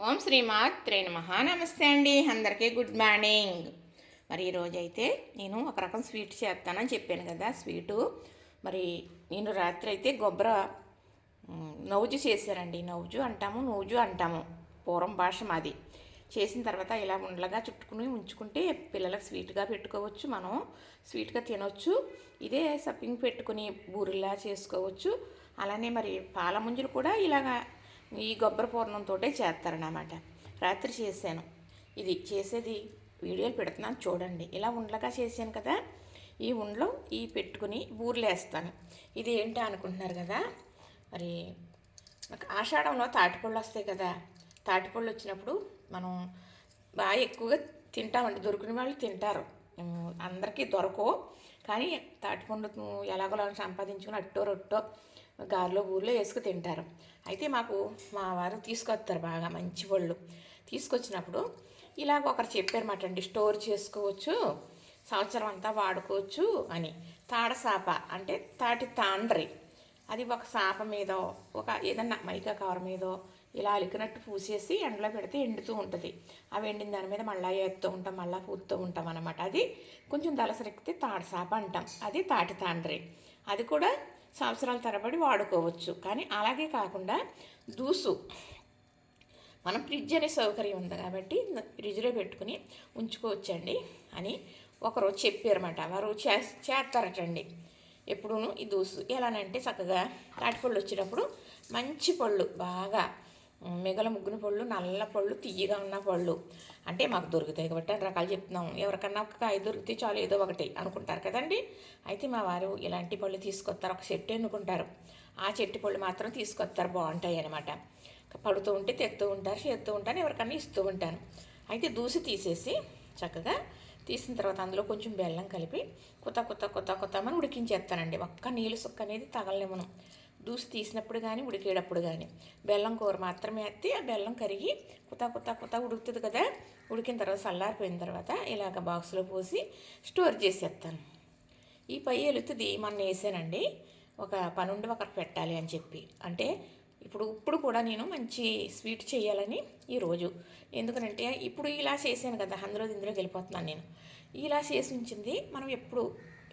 ఓం శ్రీమాత్రే నమః. నమస్తే అండి. అందరికీ గుడ్ మార్నింగ్. మరి ఈరోజైతే నేను ఒక రకం స్వీట్ చేస్తానని చెప్పాను కదా స్వీటు. మరి నేను రాత్రి అయితే గొబ్బర మ్, నవ్జు చేశానండి నవ్జు అంటాము నూజు అంటాము. పూర్వం భాష మాది. చేసిన తర్వాత ఇలా ఉండలుగా చుట్టుకుని ఉంచుకుంటే పిల్లలకు స్వీట్గా పెట్టుకోవచ్చు మనం. స్వీట్గా తినొచ్చు. ఇదే సప్పింగ్ పెట్టుకుని బూరిలా చేసుకోవచ్చు. అలానే మరి పాల ముంజులు కూడా ఇలాగా ఈ కొబ్బరి పూర్ణంతో చేస్తారన్నమాట. రాత్రి చేశాను. ఇది చేసేది వీడియోలు పెడుతున్నాను చూడండి. ఇలా ఉండలుగా చేశాను కదా. ఈ ఉండలో ఈ పెట్టుకుని బూరెలు వేస్తాను ఇది ఏంటి అనుకుంటున్నారు కదా? మరి నాకు ఆషాఢంలో తాటిపళ్ళు వస్తాయి కదా. తాటిపళ్ళు వచ్చినప్పుడు మనం బాగా ఎక్కువగా తింటామండి. దొరికిన వాళ్ళు తింటారు. అందరికీ దొరకవు. కానీ తాటిపండు ఎలాగోలా సంపాదించుకుని అట్టో రొట్టో గారెలో ఊర్లో వేసుకు తింటారు. అయితే మాకు మా వారు తీసుకొస్తారు బాగా మంచి వాళ్ళు తీసుకొచ్చినప్పుడు ఇలాగ ఒకరు చెప్పారన్నమాట అండి స్టోర్ చేసుకోవచ్చు సంవత్సరం అంతా వాడుకోవచ్చు అని. తాడసాప అంటే తాటి తాండ్రి. అది ఒక సాప మీద ఒక ఏదన్నా మైకా కవర్ మీదో ఇలా అలికినట్టు పూసేసి ఎండలో పెడితే ఎండుతూ ఉంటుంది. అవి ఎండిన దాని మీద మళ్ళీ వేస్తూ ఉంటాం మళ్ళీ పూస్తూ ఉంటాం అనమాట అది కొంచెం దలసరెక్కితే తాడు అంటాం. అది తాటి తాండ్రి. అది కూడా సంవత్సరాల తరబడి వాడుకోవచ్చు. కానీ అలాగే కాకుండా దూసు మనం ఫ్రిడ్జ్ అనే సౌకర్యం ఉంది కాబట్టి ఫ్రిడ్జ్లో పెట్టుకుని ఉంచుకోవచ్చండి అని ఒకరోజు చెప్పారన్నమాట. వారు చే చేస్తారటండి. ఎప్పుడూను ఈ దూసు ఎలానంటే చక్కగా తాటిపళ్ళు వచ్చినప్పుడు మంచి పళ్ళు బాగా మిగల ముగ్గున పళ్ళు నల్ల పళ్ళు తీయగా ఉన్న పళ్ళు. అంటే మాకు దొరుకుతాయి కాబట్టి రకాలు చెప్తున్నాం ఎవరికన్నా ఒక కాయ దొరికితే చాలు ఏదో ఒకటి అనుకుంటారు కదండి? అయితే మా వారు ఇలాంటి పళ్ళు తీసుకొస్తారు. ఒక చెట్టు ఎన్నుకుంటారు. ఆ చెట్టు పళ్ళు మాత్రం తీసుకొస్తారు. బాగుంటాయి అనమాట పడుతూ ఉంటే తెస్తూ ఉంటారు చేస్తూ ఉంటాను ఎవరికన్నా ఇస్తూ ఉంటాను అయితే దూసి తీసేసి చక్కగా తీసిన తర్వాత అందులో కొంచెం బెల్లం కలిపి కొత్త కొత్త కొత్త కొత్త అని ఉడికించేస్తానండి. ఒక్క నీళ్ళు సుక్క అనేది తగలనివ్వను. దూసి తీసినప్పుడు కానీ ఉడికేటప్పుడు కానీ బెల్లం కూర మాత్రమే ఎత్తి ఆ బెల్లం కరిగి కుత కుత కుత ఉడుకుతుంది కదా ఉడికిన తర్వాత చల్లారిపోయిన తర్వాత ఇలాగ బాక్స్లో పోసి స్టోర్ చేసేస్తాను ఈ పై వెలుతుంది మొన్న వేసానండి. ఒక పనుండి ఒకరికి పెట్టాలి అని చెప్పి. అంటే ఇప్పుడు ఇప్పుడు కూడా నేను మంచి స్వీట్ చేయాలని ఈరోజు ఎందుకనంటే ఇప్పుడు ఇలా చేశాను కదా అందులో ఇందులో వెళ్ళిపోతున్నాను నేను. ఇలా చేసి ఉంచింది మనం ఎప్పుడు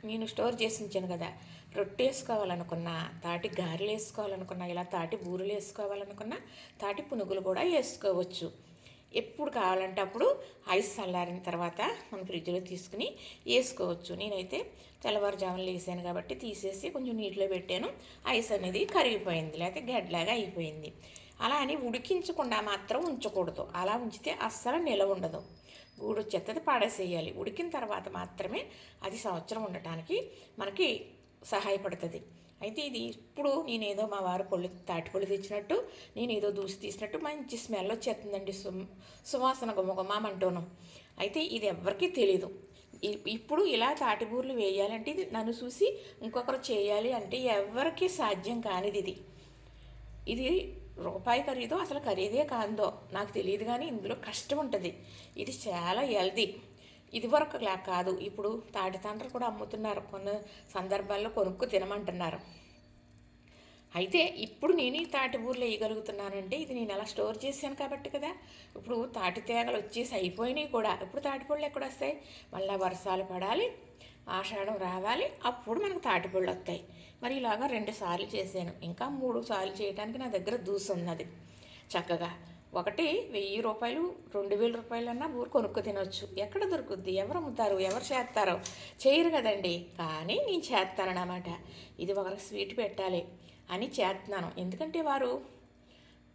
నేను స్టోర్ చేసి ఉంచాను కదా. రొట్టె వేసుకోవాలనుకున్నా తాటి గారెలు వేసుకోవాలనుకున్నా ఇలా తాటి బూరెలు వేసుకోవాలనుకున్నా తాటి పునుగులు కూడా వేసుకోవచ్చు. ఎప్పుడు కావాలంటే అప్పుడు ఐస్ చల్లారిన తర్వాత మనం ఫ్రిడ్జ్లో తీసుకుని వేసుకోవచ్చు. నేనైతే తెల్లవారుజామున వేసాను కాబట్టి తీసేసి కొంచెం నీటిలో పెట్టాను. ఐస్ అనేది కరిగిపోయింది లేకపోతే గడ్లాగా అయిపోయింది. అలా అని ఉడికించకుండా మాత్రం ఉంచకూడదు. అలా ఉంచితే అస్సలు నిలవ ఉండదు. గూడు చెత్తది పాడేసేయాలి. ఉడికిన తర్వాత మాత్రమే అది సంవత్సరం ఉండటానికి మనకి సహాయపడుతుంది. అయితే ఇది ఇప్పుడు నేనేదో మా వారు పళ్ళు తాటిపళ్ళు తెచ్చినట్టు నేను ఏదో దూసి తీసినట్టు మంచి స్మెల్ వచ్చేస్తుందండి. సు సువాసన గుమగుమామంటూను. అయితే ఇది ఎవరికీ తెలీదు. ఇప్పుడు ఇలా తాటిబూర్లు వేయాలంటే ఇది నన్ను చూసి ఇంకొకరు చేయాలి అంటే ఎవరికీ సాధ్యం కానిది ఇది. ఇది రూపాయి ఖరీదో అసలు ఖరీదే కాందో నాకు తెలియదు కానీ ఇందులో కష్టం ఉంటుంది ఇది చాలా హెల్దీ ఇది వరకు లా కాదు. ఇప్పుడు తాటి తండ్రి కూడా అమ్ముతున్నారు. కొన్ని సందర్భాల్లో కొనుక్కు తినమంటున్నారు. అయితే ఇప్పుడు నేను ఈ తాటి బూర్లు వేయగలుగుతున్నానంటే ఇది నేను అలా స్టోర్ చేశాను కాబట్టి కదా. ఇప్పుడు తాటి తేగలు వచ్చేసి అయిపోయినాయి కూడా. ఇప్పుడు తాటిపళ్ళు ఎక్కడ వస్తాయి? మళ్ళీ వర్షాలు పడాలి ఆషాఢం రావాలి అప్పుడు మనకు తాటిపళ్ళు వస్తాయి. మరి ఇలాగా రెండు సార్లు చేశాను. ఇంకా మూడు సార్లు చేయడానికి నా దగ్గర దూసు ఉన్నది. చక్కగా ఒకటి వెయ్యి రూపాయలు రెండు వేల రూపాయలన్నా ఊరు కొనుక్కు తినొచ్చు. ఎక్కడ దొరుకుద్ది? ఎవరు అమ్ముతారు? ఎవరు చేస్తారో? చేయరు కదండి. కానీ నేను చేస్తానన్నమాట. ఇది ఒకరికి స్వీట్ పెట్టాలి. అని చేస్తున్నాను ఎందుకంటే వారు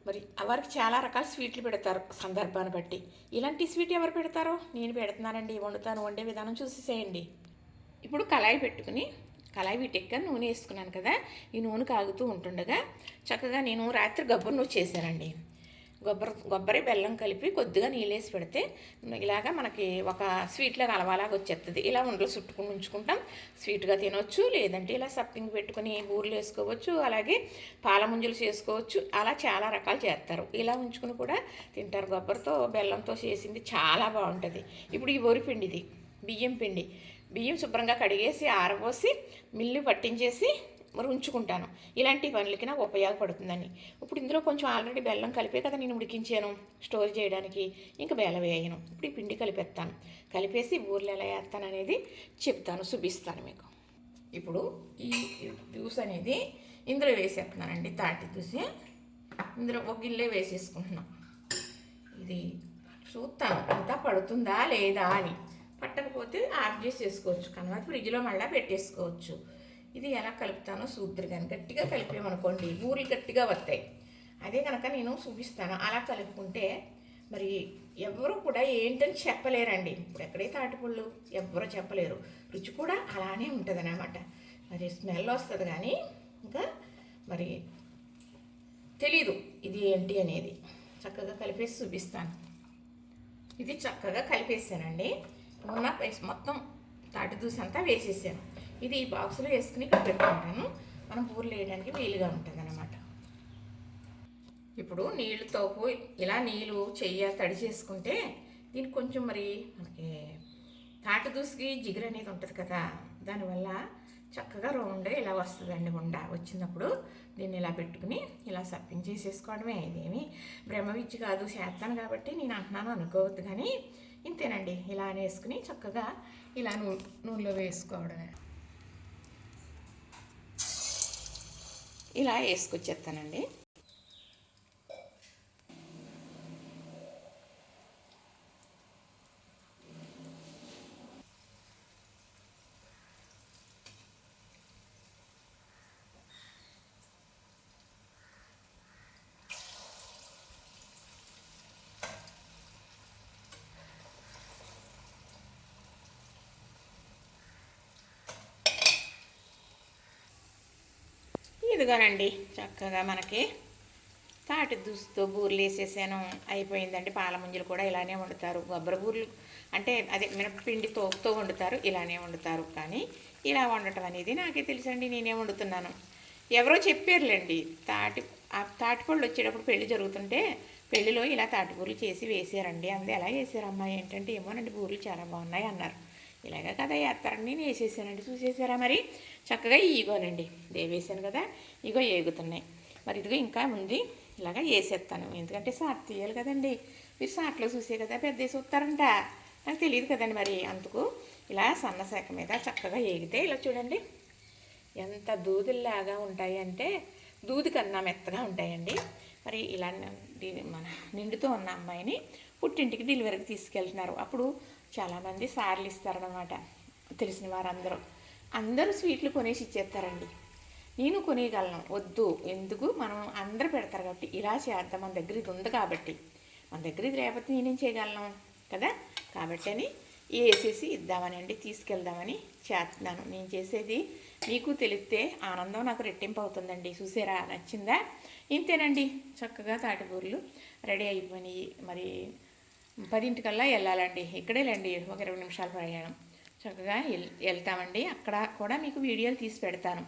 మరి వారికి చాలా రకాల స్వీట్లు పెడతారు సందర్భాన్ని బట్టి. ఇలాంటి స్వీట్ ఎవరు పెడతారో? నేను పెడుతున్నానండి. వండుతాను. వండే విధానం చూసేసేయండి. ఇప్పుడు కళాయి పెట్టుకుని కళాయి వీటెక్క నూనె వేసుకున్నాను కదా ఈ నూనె కాగుతూ ఉంటుండగా చక్కగా నేను రాత్రి గబ్బర్ నూనె చేశానండి. కొబ్బరి కొబ్బరి బెల్లం కలిపి కొద్దిగా నీళ్ళు వేసి పెడితే ఇలాగా మనకి ఒక స్వీట్లో కలవాలాగా వచ్చేస్తుంది ఇలా ఉండలు చుట్టుకుని ఉంచుకుంటాం. స్వీట్గా తినొచ్చు లేదంటే ఇలా సప్పింగ్ పెట్టుకుని బూరెలు వేసుకోవచ్చు అలాగే పాల ముంజలు చేసుకోవచ్చు అలా చాలా రకాలు చేస్తారు. ఇలా ఉంచుకుని కూడా తింటారు. కొబ్బరితో బెల్లంతో చేసింది చాలా బాగుంటుంది. ఇప్పుడు ఈ వరి పిండిది బియ్యం పిండి. బియ్యం శుభ్రంగా కడిగేసి ఆరబోసి మిల్లు పట్టించేసి మరి ఉంచుకుంటాను. ఇలాంటి పనులకి నాకు ఉపయోగపడుతుందని. ఇప్పుడు ఇందులో కొంచెం ఆల్రెడీ బెల్లం కలిపే కదా నేను ఉడికించాను స్టోర్ చేయడానికి. ఇంకా బెల్లం వేయను. ఇప్పుడు ఈ పిండి కలిపేస్తాను. కలిపేసి ఊర్లో ఎలా వేస్తాను అనేది చెప్తాను చూపిస్తాను మీకు. ఇప్పుడు ఈ జ్యూస్ అనేది ఇందులో వేసేస్తున్నానండి తాటి చూసి ఇందులో ఒక గిల్లే వేసేసుకుంటున్నాం. ఇది చూస్తాను అంతా పడుతుందా లేదా అని. పట్టకపోతే ఆఫ్ చేసేసుకోవచ్చు. కానీ ఫ్రిడ్జ్లో మళ్ళీ పెట్టేసుకోవచ్చు. ఇది ఎలా కలుపుతానో చూద్దరు కానీ గట్టిగా కలిపామనుకోండి ఊర్లు గట్టిగా వస్తాయి అదే కనుక నేను చూపిస్తాను. అలా కలుపుకుంటే మరి ఎవరు కూడా ఏంటని చెప్పలేరండి. ఇప్పుడు ఎక్కడే తాటిపళ్ళు ఎవ్వరూ చెప్పలేరు. రుచి కూడా అలానే ఉంటుంది అన్నమాట మరి స్మెల్ వస్తుంది కానీ ఇంకా మరి తెలీదు ఇది ఏంటి అనేది. చక్కగా కలిపేసి చూపిస్తాను. ఇది చక్కగా కలిపేసానండి. ఉన్న మొత్తం తాటి దూసంతా వేసేసాను. ఇది ఈ బాక్స్లో వేసుకుని ఇక్కడ పెట్టుకుంటాను. మనం పూర్లు వేయడానికి వీలుగా ఉంటుంది అనమాట ఇప్పుడు నీళ్ళతో ఇలా నీళ్ళు చెయ్య తడి చేసుకుంటే దీనికి కొంచెం మరి మనకి తాటి దూసుకి జిగురు అనేది ఉంటుంది కదా దానివల్ల చక్కగా రౌండ్ ఇలా వస్తుందండి ఉండ వచ్చినప్పుడు దీన్ని ఇలా పెట్టుకుని ఇలా సప్పించేసేసుకోవడమే ఇదేమి బ్రహ్మ విద్య కాదు చేస్తాను కాబట్టి నేను అంటున్నాను అనుకోవద్దు కానీ ఇంతేనండి. ఇలా వేసుకుని చక్కగా ఇలా నూ నూనెలో వేసుకోవడమే. ఇలా వేసుకొచ్చేస్తానండి. ఇదిగోనండి చక్కగా మనకి తాటి దుస్తుతో బూరెలు వేసేసాను అయిపోయిందండి. పాల ముంజలు కూడా ఇలానే వండుతారు. కొబ్బరి బూరెలు అంటే అదే మినపపిండి తోపుతో వండుతారు ఇలానే వండుతారు. కానీ ఇలా వండటం అనేది నాకే తెలుసండి నేనే వండుతున్నాను. ఎవరో చెప్పారులేండి తాటి ఆ తాటిపళ్ళు వచ్చేటప్పుడు పెళ్ళి జరుగుతుంటే పెళ్ళిలో ఇలా తాటిపూరలు చేసి వేసారండి. అందు ఎలా వేసారమ్మా? ఏంటంటే ఏమోనండి బూరెలు చాలా బాగున్నాయి అన్నారు. ఇలాగ కదా వేస్తారని నేను వేసేసానండి. చూసేసారా మరి? చక్కగా ఈగోనండి. వేసాను కదా? ఇగో ఏగుతున్నాయి. మరి ఇదిగో ఇంకా ఉంది. ఇలాగ వేసేస్తాను. ఎందుకంటే సాట్ తీయాలి కదండి. మీరు సాట్లో చూసే కదా పెద్ద చూస్తారంట. నాకు తెలియదు కదండి మరి అందుకు. ఇలా సన్న శాఖ మీద చక్కగా ఏగితే ఇలా చూడండి. ఎంత దూదుల్లాగా ఉంటాయి అంటే దూది కన్నా మెత్తగా ఉంటాయండి. మరి ఇలా మన నిండుతో ఉన్న అమ్మాయిని పుట్టింటికి డెలివరీకి తీసుకెళ్తున్నారు. అప్పుడు చాలామంది సార్లు ఇస్తారనమాట తెలిసిన వారందరూ. అందరూ స్వీట్లు కొనేసి ఇచ్చేస్తారండి. నేను కొనేయగలను. వద్దు. ఎందుకు? మనం అందరూ పెడతారు కాబట్టి ఇలా చేద్దాం. మన దగ్గర ఇది ఉంది కాబట్టి. మన దగ్గర ఇది లేకపోతే నేనేం చేయగలను? కదా? కాబట్టి అని వేసేసి ఇద్దామనండి తీసుకెళ్దామని చేస్తున్నాను. నేను చేసేది మీకు తెలిస్తే ఆనందం నాకు రెట్టింపు అవుతుందండి. చూసారా? నచ్చిందా? ఇంతేనండి. చక్కగా తాటిపూర్లు రెడీ అయిపోయినాయి. మరి పదింటికల్లా వెళ్ళాలండి. ఇక్కడేలేండి ఒక ఇరవై నిమిషాల ప్రయాణం. చక్కగా వెళ్తామండి. అక్కడ కూడా మీకు వీడియోలు తీసి పెడతాను.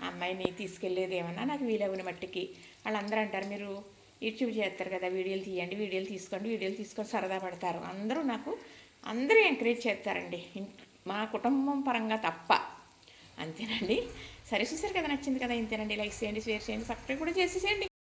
ఆ అమ్మాయిని తీసుకెళ్ళేది ఏమన్నా నాకు వీలవని మట్టికి. వాళ్ళందరూ అంటారు మీరు యూట్యూబ్ చేస్తారు కదా వీడియోలు తీయండి వీడియోలు తీసుకోండి వీడియోలు తీసుకొని సరదా పడతారు. అందరూ నాకు అందరూ ఎంకరేజ్ చేస్తారండి. మా కుటుంబం పరంగా తప్ప. అంతేనండి. సరే చూసారు కదా నచ్చింది కదా ఇంతేనండి. లైక్ చేయండి షేర్ చేయండి సబ్స్క్రైబ్ కూడా చేసేసేయండి.